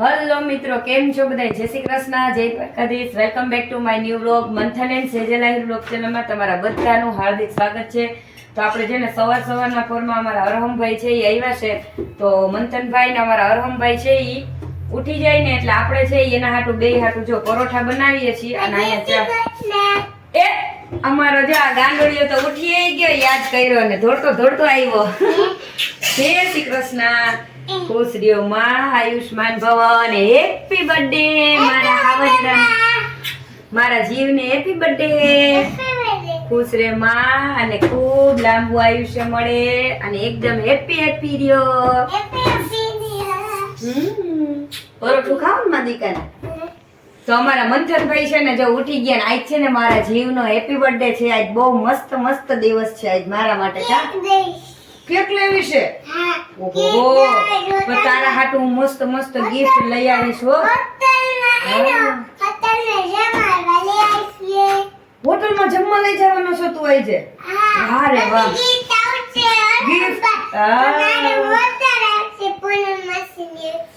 Hello મિત્રો, કેમ છો બધા જય શ્રી કૃષ્ણ, જય Dwarkadhish. Welcome back to my new blog Manthan and સેજેલાઈ blog ચેનલમાં તમારા બધાનું હાર્દિક સ્વાગત છે. તો આપણે છે ને સવાર સવારના ફોરમાં અમારા અરહમભાઈ છે એ આવ્યા છે. તો મંથનભાઈ ને અમારા અરહમભાઈ છે એ ઉઠી જાય ને એટલે આપણે છે એના હાટું બે હાટું જો પરોઠા બનાવીએ છીએ અને અહીંયા ચા એ, અમારો જો આ ગાંડોળીઓ તો ઉઠી ગયો, યાદ કર્યો ને ધોડતો ધોડતો આવ્યો જય શ્રી કૃષ્ણ. ખુશ રહ્યો માં આયુષ્માન ભવન. હેપી બર્થડે મારા હાવજડા મારા જીવને હેપી બર્થડે ખુશ રે માં અને ખૂબ લાંબુ આયુષ્ય મળે. અને એકદમ હેપી હેપી રહ્યો. પરોઠું ખાવમાં દીકરા તો અમારા મંથનભાઈ છે ને જો ઉઠી ગયા ને આજ છે ને મારા જીવનો હેપી બર્થડે છે. આજ બહુ મસ્ત મસ્ત દિવસ છે આજ મારા માટે કા? કેક લેવી છે? ઓહો પણ તારા હાટુ હું મસ્ત મસ્ત ગિફ્ટ લઈ આવીશ હો. હોટલમાં જમવા લઈ જવાનો છો તું આઈ છે હા રે વાહ. Gift.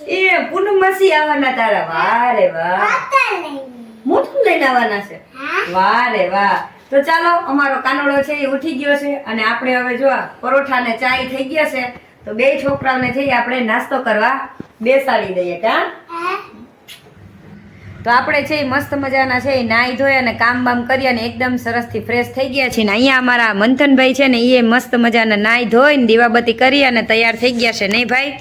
એ પૂનમ માસી આવવાના તારા. વાહ રે વાહ. મોટું લઈને. આવવાના છે? વાહ રે વાહ. તો ચાલો, અમારો કાનોડો છે એ ઉઠી ગયો છે અને આપણે હવે જો પરોઠા ને ચાય થઈ ગયા છે, તો બે છોકરાઓને જઈ આપણે નાસ્તો કરવા બેસાડી દઈએ કા તો આપણે છે મસ્ત મજાના છે નાહી ધોઈ અને કામ બામ કરી અને એકદમ સરસથી ફ્રેશ થઈ ગયા છે ને અહીંયા અમારા મંથનભાઈ છે ને એ મસ્ત મજાના નાહી ધોઈને દીવાબત્તી કરી અને તૈયાર થઈ ગયા છે, નહીં ભાઈ?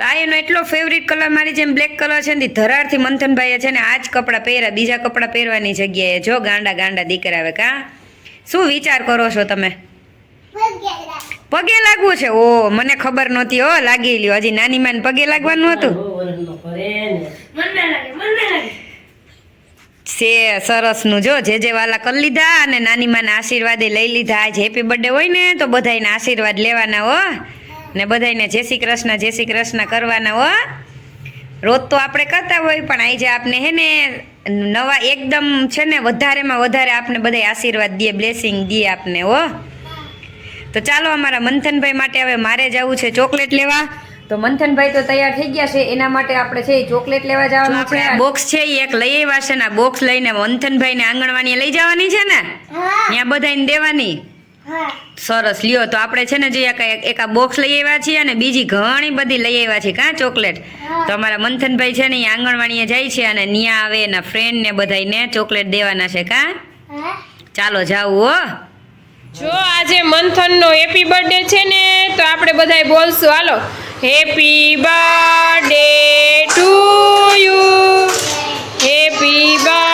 તો આ એનો એટલો ફેવરિટ કલર મારી જેમ બ્લેક કલર છે ને ધરારથી મંથનભાઈએ છે ને આ જ કપડાં પહેર્યા, બીજા કપડાં પહેરવાની જગ્યાએ જો ગાંડા ગાંડા દીકરા આવે કા? શું વિચાર કરો છો તમે? પગે લાગવું છે? ઓ, મને ખબર નહોતી ઓ લાગી લ્યો. હજી નાની માને પગે લાગવાનું હતું? છે સરસનું જો, જે જે વાલા કરી લીધા અને નાની માના આશીર્વાદે લઈ લીધા. આજ હેપી બર્થડે હોય ને, તો બધાયને આશીર્વાદ લેવાના, હો. ને બધાને જય શ્રી કૃષ્ણ જય શ્રી કૃષ્ણ કરવાના હો. રોજ તો આપણે કરતા હોય પણ આજે આપને હે ને નવા એકદમ છે ને વધારેમાં વધારે આપને બધા આશીર્વાદ દે બ્લેસિંગ દે આપને હો. તો ચાલો અમારા મંથનભાઈ માટે હવે મારે જવું છે ચોકલેટ લેવા. તો મંથનભાઈ તો તૈયાર થઈ ગયા છે એના માટે આપણે છે ચોકલેટ લેવા જવાનું છે. બોક્સ છે એ એક લઈ આવ્યા છે ને બોક્સ લઈને મંથનભાઈ ને આંગણવાડી લઈ જવાની છે ને? ત્યાં બધાને દેવાની. સરસ. લ્યો તો આપણે છે ને જે એક એક આ બોક્સ લઈ આવ્યા છીએ અને બીજી ઘણી બધી લઈ આવ્યા છીએ. કાં ચોકલેટ તો અમારા મંથનભાઈ છે ને એ આંગણવાડીએ જાય છે અને ત્યાં આવે એના ફ્રેન્ડ ને બધાને ચોકલેટ દેવાના છે. કાં? ચાલો જાવું હો. જો આજે મંથન નો હેપી બર્થડે છે ને તો આપણે બધાય બોલશું. હાલો. Happy birthday to you happy birthday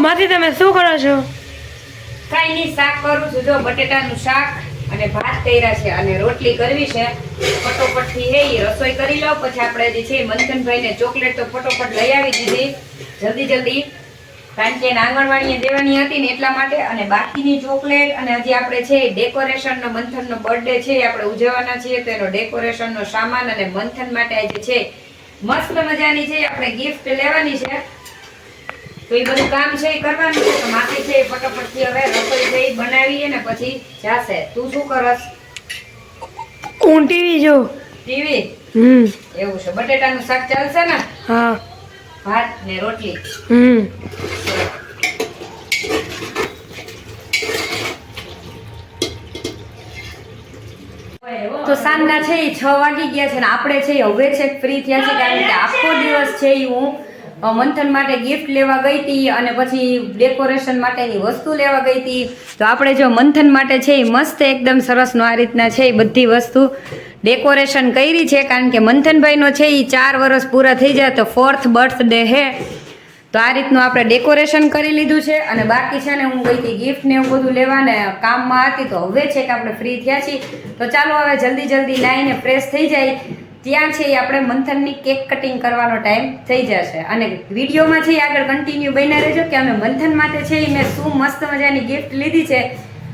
અમાથી તમે શું કરો છો? કઈ નહીં શાક કરું છું. જો બટેટાનું શાક અને ભાત કર્યા છે અને રોટલી કરવી છે, ફટોફટથી હે એ રસોઈ કરી લો. પછી આપણે જે છે મંથનભાઈને ચોકલેટ તો ફટોફટ લઈ આવી દીધી. જલ્દી જલ્દી. કારણ કે એને આંગણવાડીએ દેવાની હતી ને એટલા માટે. અને બાકીની ચોકલેટ અને હજી આપણે છે ડેકોરેશનનો, મંથનનો બર્થડે છે આપણે ઉજવવાના છીએ. તો એનો ડેકોરેશનનો સામાન અને મંથન માટે આજે છે મસ્ત મજાની છે આપણે ગિફ્ટ લેવાની છે. તો એ બધું કામ છે એ કરવાનું છે તો માસી છે એ ફટાફટથી હવે રસોઈ છે એ બનાવીએ ને પછી જાશે. તું શું કરસ? હું ટીવી જોઉં. ટીવી હમ. એવું છે. બટેટાનું શાક ચાલશે ને? હા. ભાત ને રોટલી. હમ. તો સાંજના છે એ છ વાગી ગયા છે ને આપણે છે હવે છે ફ્રી થયા છે કારણ કે આખો દિવસ છે એ હું મંથન માટે ગિફ્ટ લેવા ગઈ હતી અને પછી ડેકોરેશન માટેની વસ્તુ લેવા ગઈ હતી તો આપણે જો મંથન માટે છે એ મસ્ત એકદમ સરસનો આ રીતના છે એ બધી વસ્તુ ડેકોરેશન કરી છે. કારણ કે મંથનભાઈનો છે એ ચાર વર્ષ પૂરા થઈ જાય તો ફોર્થ બર્થડે હે. તો આ રીતનું આપણે ડેકોરેશન કરી લીધું છે અને બાકી છે ને હું ગઈ હતી ગિફ્ટ ને એવું બધું લેવાને કામમાં હતી તો હવે છે કે આપણે ફ્રી થયા છીએ. તો ચાલો હવે જલ્દી જલ્દી નાઈને ફ્રેશ થઈ જાય. ત્યાં છે એ આપણે મંથનની કેક કટિંગ કરવાનો ટાઈમ થઈ જશે. અને વિડીયોમાં છે આગળ કન્ટિન્યુ બન્યા રહેજો કે અમે મંથન માટે છે એ મેં શું મસ્ત મજાની ગિફ્ટ લીધી છે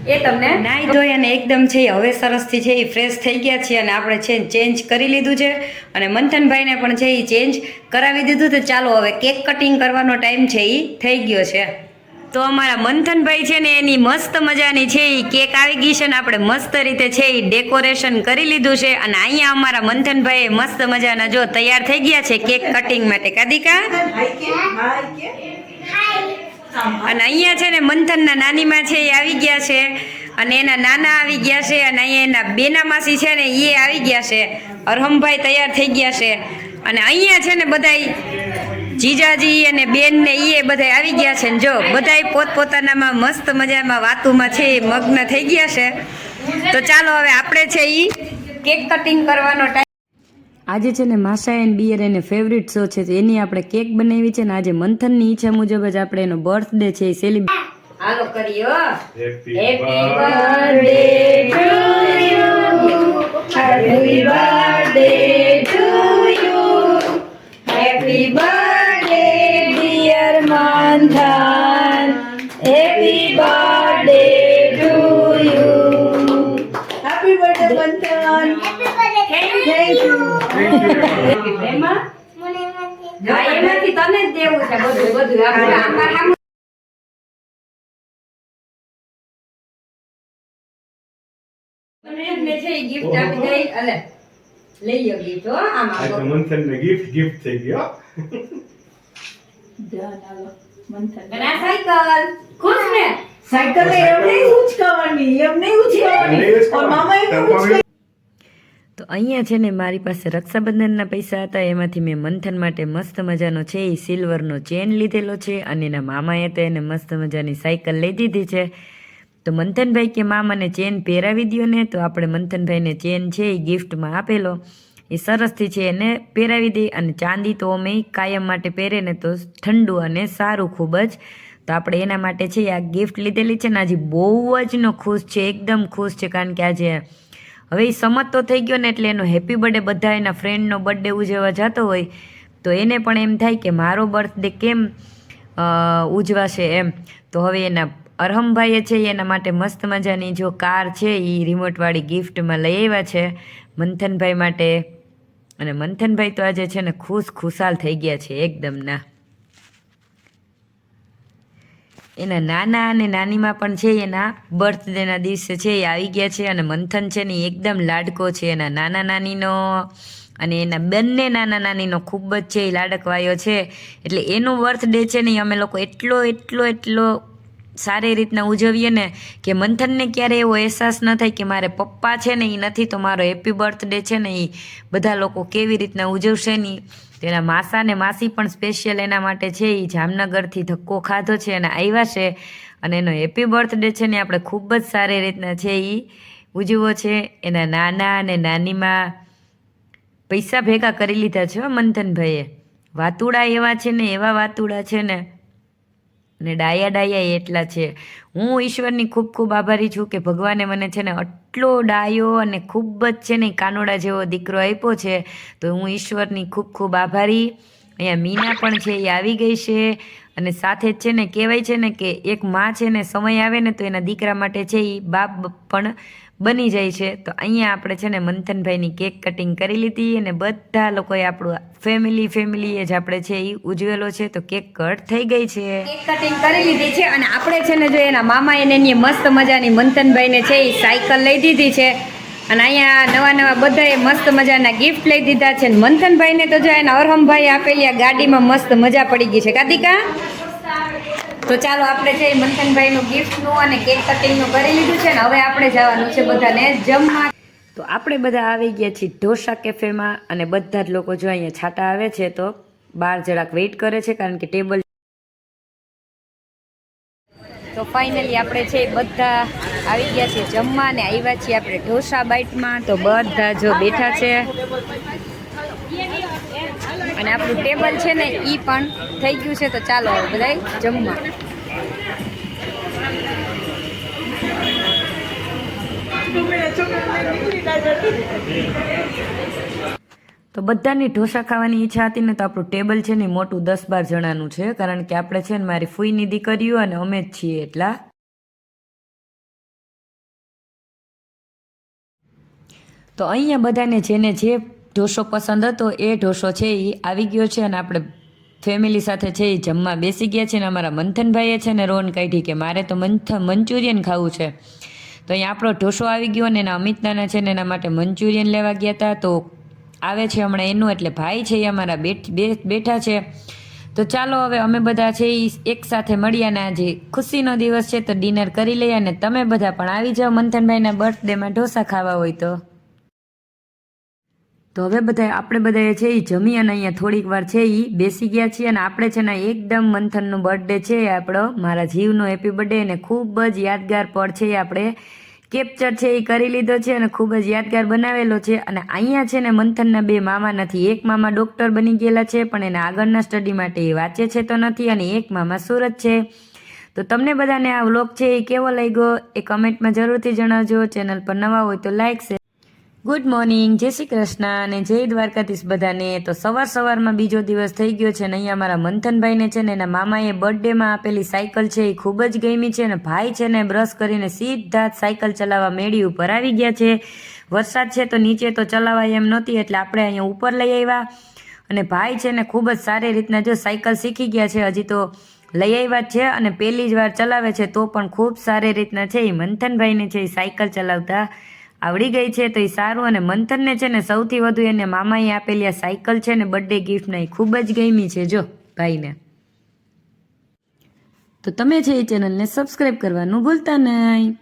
એ તમને નાઈ ધોઈ અને એકદમ છે એ હવે સરસથી છે એ ફ્રેશ થઈ ગયા છે અને આપણે છે ચેન્જ કરી લીધું છે. અને મંથનભાઈને પણ છે એ ચેન્જ કરાવી દીધું તો ચાલો હવે કેક કટિંગ કરવાનો ટાઈમ છે એ થઈ ગયો છે. તો અમારા મંથનભાઈ છે ને એની મસ્ત મજાની છે એ કેક આવી ગઈ છે ને આપણે મસ્ત રીતે છે એ ડેકોરેશન કરી લીધું છે અને અહીંયા અમારા મંથનભાઈ મસ્ત મજાના જો તૈયાર થઈ ગયા છે કેક કટિંગ માટે. કાદિકા? અને અહીંયા છે ને મંથનના નાનીમાં છે એ આવી ગયા છે અને એના નાના આવી ગયા છે અને અહીંયા એના બેના માસી છે ને એ આવી ગયા છે. અરહમભાઈ તૈયાર થઈ ગયા છે. અને અહીંયા છે ને બધાય જીજાજી અને બેન ને એ બધા આવી ગયા છે ને જો બધાય પોતપોતાનામાં મસ્ત મજામાં વાતુમાં છે એ મગ્ન થઈ ગયા છે. તો ચાલો હવે આપણે છે એ કેક કટિંગ કરવાનો ટાઈમ આજે છે ને માસા એન્ડ બિયર એને ફેવરિટ શો છે એની આપણે કેક બનાવી છે ને આજે મંથનની ઈચ્છા મુજબ જ આપણે એનો બર્થડે છે એ સેલિબ્રેટ હાલો કરીયો happy birthday to you happy birthday to Manthan happy birthday to you Happy birthday, Mantan. Thank you. એમાં? એમાંથી તને જ દેવું છે બધું બધું. આપણે આમાં સામું છે એ આપી દઈ અલે લઈ ગયો હો આમાં તો. મંથનને gift gift થઈ ગયો. અને આ સાયકલ. ખુશ ને? સાયકલ એમ નહીં ઉચકાવાની એમ નહીં ઉચકાવાની મામા એમ ઉચકાવી તો અહીંયા છે ને મારી પાસે રક્ષાબંધનના પૈસા હતા એમાંથી મેં મંથન માટે મસ્ત મજાનો છે એ સિલ્વરનો ચેન લીધેલો છે અને એના મામાએ તો એને મસ્ત મજાની સાયકલ લઈ દીધી છે. તો મંથનભાઈ કે મામાને ચેન પહેરાવી દ્યો ને. તો આપણે મંથનભાઈને ચેન છે એ ગિફ્ટમાં આપેલો. એ સરસથી છે એને પહેરાવી દઈ અને ચાંદી તો અમે કાયમ માટે પહેરે ને તો ઠંડુ અને સારું ખૂબ જ. તો આપણે એના માટે છે આ ગિફ્ટ લીધેલી છે ને આજે બહુ જ નો ખુશ છે, એકદમ ખુશ છે કારણ કે આજે હવે એ સમજ તો થઈ ગયો ને એટલે એનો હેપી બર્થડે બધા એના ફ્રેન્ડનો બર્થડે ઉજવવા જતો હોય. તો એને પણ એમ થાય કે મારો બર્થડે કેમ ઉજવાશે એમ. તો હવે એના અરહમભાઈએ છે એના માટે મસ્ત મજાની જો કાર છે એ રિમોટવાળી ગિફ્ટમાં લઈ આવ્યા છે મંથનભાઈ માટે. અને મંથનભાઈ તો આજે છે ને ખુશ ખુશાલ થઈ ગયા છે એકદમ, ના. એના નાના અને નાનીમાં પણ છે એના બર્થડેના દિવસે છે એ આવી ગયા છે અને મંથન છે ને એકદમ લાડકો છે એના નાના નાનીનો અને એના બંને નાના નાનીનો ખૂબ જ છે એ લાડકવાયો છે. એટલે એનો બર્થડે છે ને અમે લોકો એટલો એટલો એટલો સારી રીતના ઉજવીએ ને કે મંથનને ક્યારે એવો અહેસાસ ન થાય કે મારે પપ્પા છે ને એ નથી, તો મારો હેપી બર્થડે છે ને એ બધા લોકો કેવી રીતના ઉજવશે નહીં તેના માસા ને માસી પણ સ્પેશિયલ એના માટે છે એ જામનગરથી ધક્કો ખાધો છે અને આવ્યા છે. અને એનો હેપી બર્થડે છે ને આપણે ખૂબ જ સારી રીતના છે એ ઉજવો છે. એના નાના અને નાનીમાં પૈસા ભેગા કરી લીધા છે મંથનભાઈએ. વાતુડા એવા છે ને, એવા વાતુડા છે ને. અને ડાયા ડાયા એટલા છે. હું ઈશ્વરની ખૂબ ખૂબ આભારી છું કે ભગવાને મને છે ને આટલો ડાયો અને ખૂબ જ છે ને કાનોડા જેવો દીકરો આપ્યો છે, તો હું ઈશ્વરની ખૂબ ખૂબ આભારી. અહીંયા મીના પણ છે, એ આવી ગઈ છે અને સાથે જ છે ને કહેવાય છે ને કે એક માં છે ને સમય આવે ને તો એના દીકરા માટે છે એ બાપ પણ બની જાય છે. તો અહીંયા આપણે છે ને મંથનભાઈની કેક કટિંગ કરી લીધી અને બધા લોકોએ આપણું ફેમિલી ફેમિલી જ આપણે છે એ ઉજવેલો છે. તો કેક કટ થઈ ગઈ છે. કેક કટિંગ કરી લીધી છે અને આપણે છે ને જો એના મામા એને એની મસ્ત મજાની મંથનભાઈને છે એ સાયકલ લઈ દીધી છે. અને અહીંયા નવા નવા બધાએ મસ્ત મજાના ગિફ્ટ લઈ દીધા છે. મંથનભાઈને તો જો એના અરહમભાઈ આપેલી આ ગાડીમાં મસ્ત મજા પડી ગઈ છે. કાતિકા તો ચાલો આપણે છે મંથનભાઈનું ગિફ્ટનું અને કેક કટિંગનું કરી લીધું છે ને, હવે આપણે જવાનું છે બધાને જમવા. તો આપણે બધા આવી ગયા છીએ ઢોસા કેફેમાં અને બધા જ લોકો જો અહીંયા છાટા આવે છે તો બહાર જરાક વેઇટ કરે છે કારણ કે ટેબલ તો ફાઇનલી આપણે છે બધા આવી ગયા છીએ જમવા ને આવ્યા છીએ આપણે ઢોસા બાઇટમાં તો બધા જો બેઠા છે. અને આપણું ટેબલ છે ને એ પણ થઈ ગયું છે, તો ચાલો બધા જમવા. તો બધાની ઢોસા ખાવાની ઈચ્છા હતી ને, તો આપણું ટેબલ છે ને મોટું દસ બાર જણાનું છે, કારણ કે આપણે છે ને મારી ફૂઈની દીકરીઓ અને અમે જ છીએ એટલા. તો અહીંયા બધાને જેને જે ઢોસો પસંદ હતો, એ ઢોસો છે એ આવી ગયો છે અને આપણે ફેમિલી સાથે છે એ જમવા બેસી ગયા છે ને અમારા મંથનભાઈએ છે ને રોન કાઢી કે મારે તો મંથ, મંચુરિયન ખાવું છે. તો અહીંયા આપણો ઢોસો આવી ગયો ને એના અમિતનાના છે ને એના માટે મંચુરિયન લેવા ગયા હતા તો આવે છે હમણાં એનું એટલે ભાઈ છે એ અમારા બેઠા છે. તો ચાલો હવે અમે બધા છે એ એક સાથે મળ્યા ને આજે ખુશીનો દિવસ છે તો ડિનર કરી લઈએ અને તમે બધા પણ આવી જાઓ મંથનભાઈના બર્થડેમાં ઢોસા ખાવા હોય તો. તો હવે બધા આપણે બધાએ છે એ જમી અને અહીંયા થોડીક વાર છે એ બેસી ગયા છીએ અને આપણે છે ને એકદમ મંથનનો બર્થડે છે આપણો, મારા જીવનો હેપી બર્થડે અને ખૂબ જ યાદગાર પળ છે આપણે કેપ્ચર છે એ કરી લીધો છે અને ખૂબ જ યાદગાર બનાવેલો છે અને અહીંયા છે ને મંથનના બે મામા નથી, એક મામા ડૉક્ટર બની ગયેલા છે પણ એના આગળના સ્ટડી માટે એ વાંચે છે તો નથી અને એક મામા સુરત છે. તો તમને બધાને આ વ્લોગ છે એ કેવો લાગ્યો એ કમેન્ટમાં જરૂરથી જણાવજો ચેનલ પર નવા હોય તો લાઈક ગુડ મોર્નિંગ જય શ્રી કૃષ્ણ અને જય દ્વારકાધીશ બધાને. તો સવાર સવારમાં બીજો દિવસ થઈ ગયો છે ને અહીંયા મારા મંથનભાઈને છે ને એના મામાએ બર્થડેમાં આપેલી સાયકલ છે એ ખૂબ જ ગમી છે અને ભાઈ છે ને બ્રશ કરીને સીધા સાયકલ ચલાવવા મેળી ઉપર આવી ગયા છે. વરસાદ છે તો નીચે તો ચલાવાય એમ નહોતી એટલે આપણે અહીંયા ઉપર લઈ આવ્યા. અને ભાઈ છે ને ખૂબ જ સારી રીતના જો સાયકલ શીખી ગયા છે, હજી તો લઈ આવ્યા છે અને પહેલી જ વાર ચલાવે છે તો પણ ખૂબ સારી રીતના છે એ મંથનભાઈને છે એ સાયકલ ચલાવતા આવડી ગઈ છે તો એ સારું અને મંથનને છે ને સૌથી વધુ એને મામાએ આપેલી આ સાયકલ છે ને બર્થડે ગિફ્ટના એ ખૂબ જ ગમી છે જો ભાઈને. તો તમે છે એ ચેનલને સબસ્ક્રાઈબ કરવાનું ભૂલતા નહીં.